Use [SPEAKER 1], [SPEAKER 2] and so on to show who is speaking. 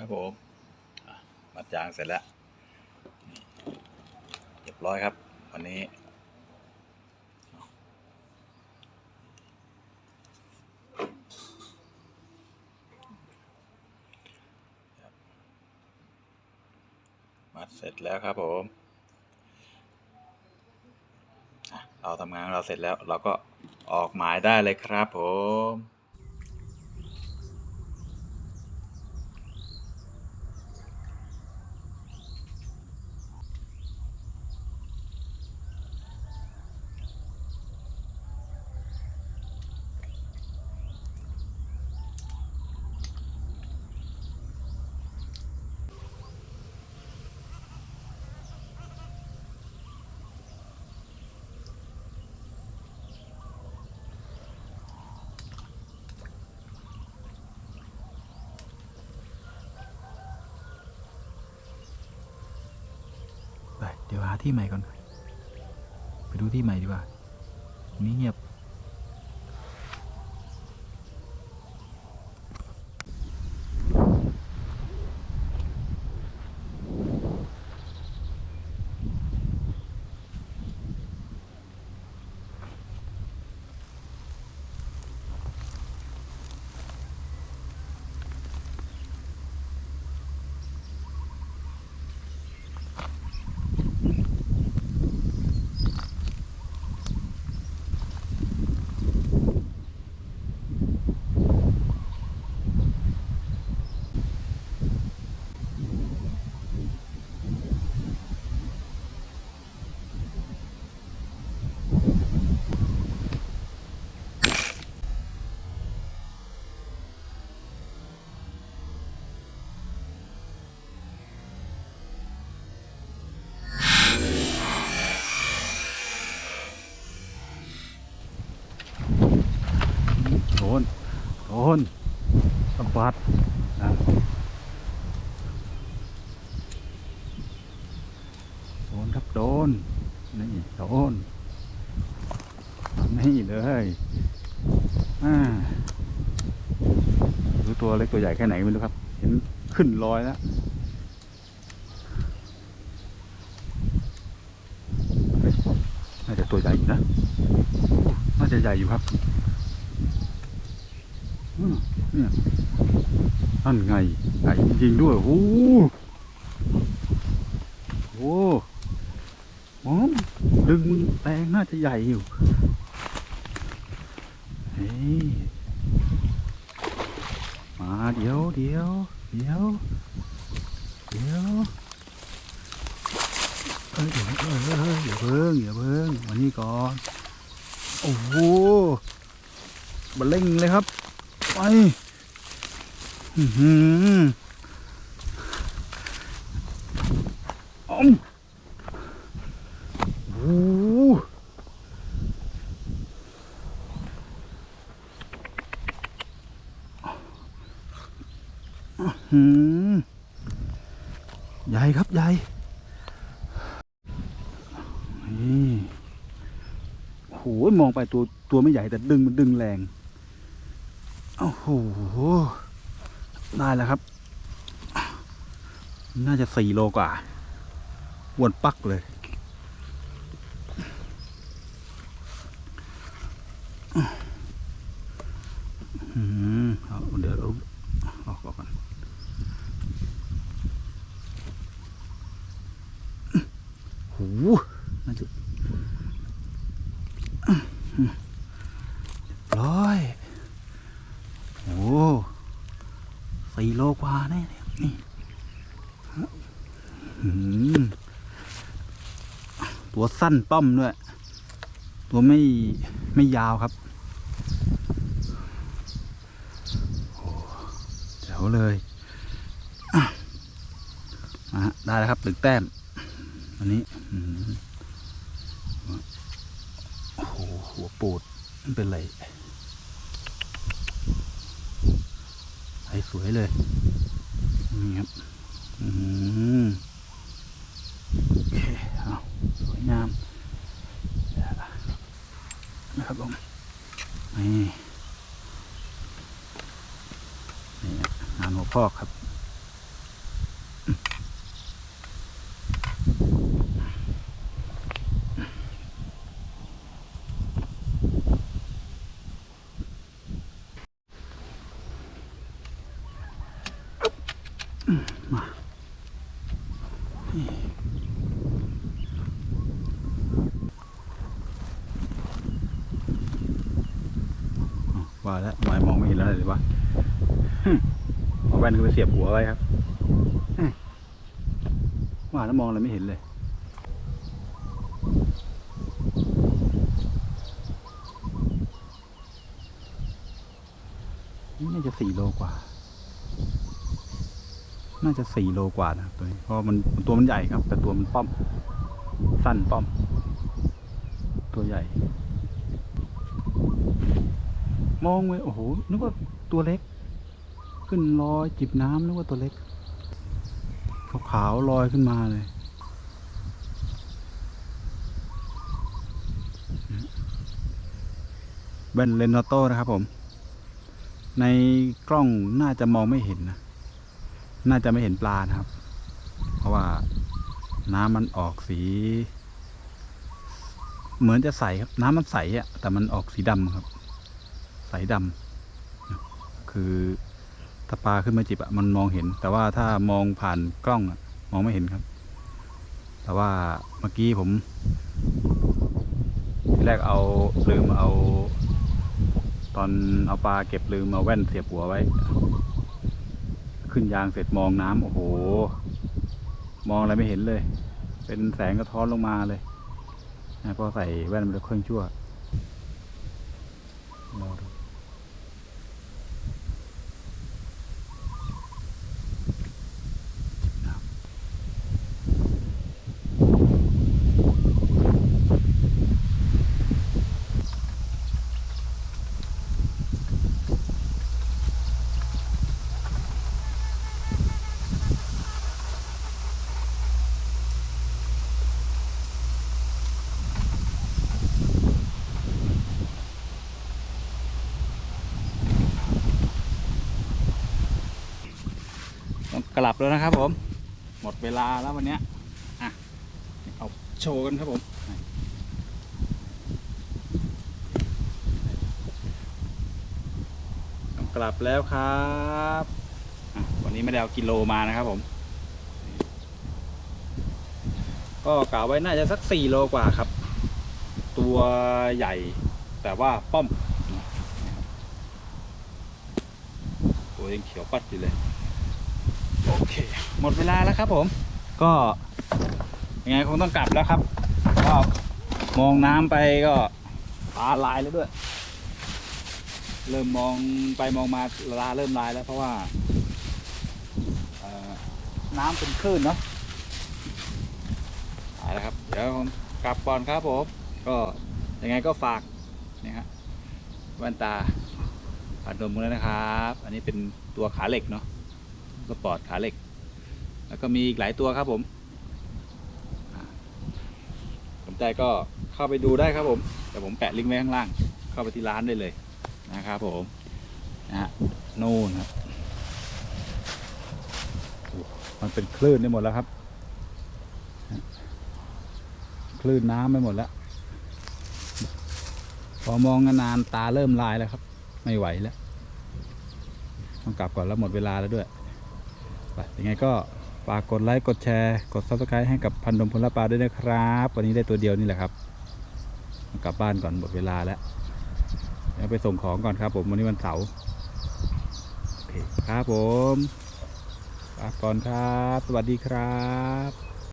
[SPEAKER 1] ครับผมมัดยางเสร็จแล้วเรียบร้อยครับ วันนี้ มัดเสร็จแล้วครับผมเราทำงานเราเสร็จแล้วเราก็ออกหมายได้เลยครับผม เดี๋ยวหาที่ใหม่ก่อน ไปดูที่ใหม่ดีกว่า นี้เงียบ โดน โดนสะบัดนะ โดน นี่โดน นี่เลยอ่ารู้ตัวเล็กตัวใหญ่แค่ไหนไม่รู้ครับ เห็นขึ้นลอยแล้ว น่าจะตัวใหญ่อยู่นะ น่าจะใหญ่อยู่ครับอืมเนี่ยนั่นไงใหญ่จริงด้วย โอ้โห โอ้โหดึงแรงน่าจะใหญ่อยู่เฮ้ยมาเดี๋ยวเดี๋ยวเดี๋ยวเดี๋ยวเอ้ยเดี๋ยวเอ้ยเอ้ยอย่าเพิ่งอย่าเพิ่งมานี่ก่อนโอ้โหบันเล่งเลยครับไปอือหืออมอ้โหอื้อหือ ใหญ่ครับ ใหญ่ นี่โอ้โหมองไปตัวตัวไม่ใหญ่แต่ดึงมันดึงแรง โอ้โห ได้แล้วครับ น่าจะสี่โลกว่าวนปักเลย อืม เอาเดี๋ยวเอาออกก่อนโหน่าจะร้อยโอ้สี่โลกว่าแน่เนี่ยนี่หือตัวสั้นป้อมด้วย ตัวไม่ไม่ยาวครับโอ้แจ๋ วเลยมาได้แล้วครับหนึ่งแต้มอันนี้โอ้โหหัวปูดมันเป็นไรใสสวยเลยนี่ครับอืมโอเคเอาสวยงามนะครับผมนี่ หัวพ่อครับ
[SPEAKER 2] มาว่าแล้ว
[SPEAKER 1] หมายมองไม่เห็นแล้วเลยวะ เอาแว่นขึ้นไปเสียบหัวไว้ครับว่าแล้วมองอะไรไม่เห็นเลย นี่น่าจะสี่โลกว่า น่าจะสี่โลกว่านะตัวนี้เพราะมันตัวมันใหญ่ครับ แต่ตัวมันป้อม สั้นป้อม ตัวใหญ่ มองไปโอ้โหนึกว่าตัวเล็ก ขึ้นลอยจิบน้ำนึกว่าตัวเล็กขาวๆลอยขึ้นมาเลยแบนเลนโต้นะครับผม ในกล้องน่าจะมองไม่เห็นนะ น่าจะไม่เห็นปลานะครับ เพราะว่าน้ำมันออกสี เหมือนจะใสครับ น้ำมันใสอะแต่มันออกสีดำครับ ใสดำคือ ถ้าปลาขึ้นมาจิบอะมันมองเห็น แต่ว่าถ้ามองผ่านกล้องอะมองไม่เห็นครับ แต่ว่าเมื่อกี้ผมทีแรกเอาลืมเอา ตอนเอาปลาเก็บลืมเอาแว่นเสียบหัวไว้ ขึ้นยางเสร็จมองน้ำโอ้โห มองอะไรไม่เห็นเลย เป็นแสงกระท้อนลงมาเลยนะพอใส่แว่นมันจะเครื่องชั่วรอดู กลับแล้วนะครับ ผม หมดเวลาแล้ววันนี้อะเอาโชว์กันครับผมกลับแล้วครับวันนี้ไม่ได้เอากิโลมานะครับผม ก็กล่าวไว้น่าจะสักสี่โลกว่าครับ ตัวใหญ่แต่ว่าป้อม ตัวยังเขียวปัดอยู่เลย โอเค หมดเวลาแล้วครับผม ก็ยังไงคงต้องกลับแล้วครับก็มองน้ำไปก็ตาลายแล้วด้วย เริ่มมองไปมองมาลาเริ่มลายแล้วเพราะว่าน้ำเป็นคลื่นเนาะเอาละครับ เดี๋ยวผมกลับก่อนครับผม ก็ยังไงก็ฝากนี่ฮะแว่นตาผ่านดมมือแล้วนะครับ อันนี้เป็นตัวขาเหล็กเนาะ สปอร์ตขาเหล็ก แล้วก็มีอีกหลายตัวครับผมสนใจก็เข้าไปดูได้ครับผมเดี๋ยวผมแปะลิงก์ไว้ข้างล่าง เข้าไปที่ร้านได้เลยนะครับผมนะฮะนู่นครับมันเป็นคลื่นได้หมดแล้วครับ คลื่นน้ำไปหมดแล้ว พอมองนานๆตาเริ่มลายแล้วครับ ไม่ไหวแล้ว ต้องกลับก่อนแล้วหมดเวลาแล้วด้วย ยังไงก็ฝากกดไลค์กดแชร์กด subscribe ให้กับพันดมพลปลาด้วยนะครับ วันนี้ได้ตัวเดียวนี่แหละครับ กลับบ้านก่อนหมดเวลาแล้วเดี๋ยวไปส่งของก่อนครับผมวันนี้วันเสาร์โอเคครับผมลาก่อนครับ สวัสดีครับ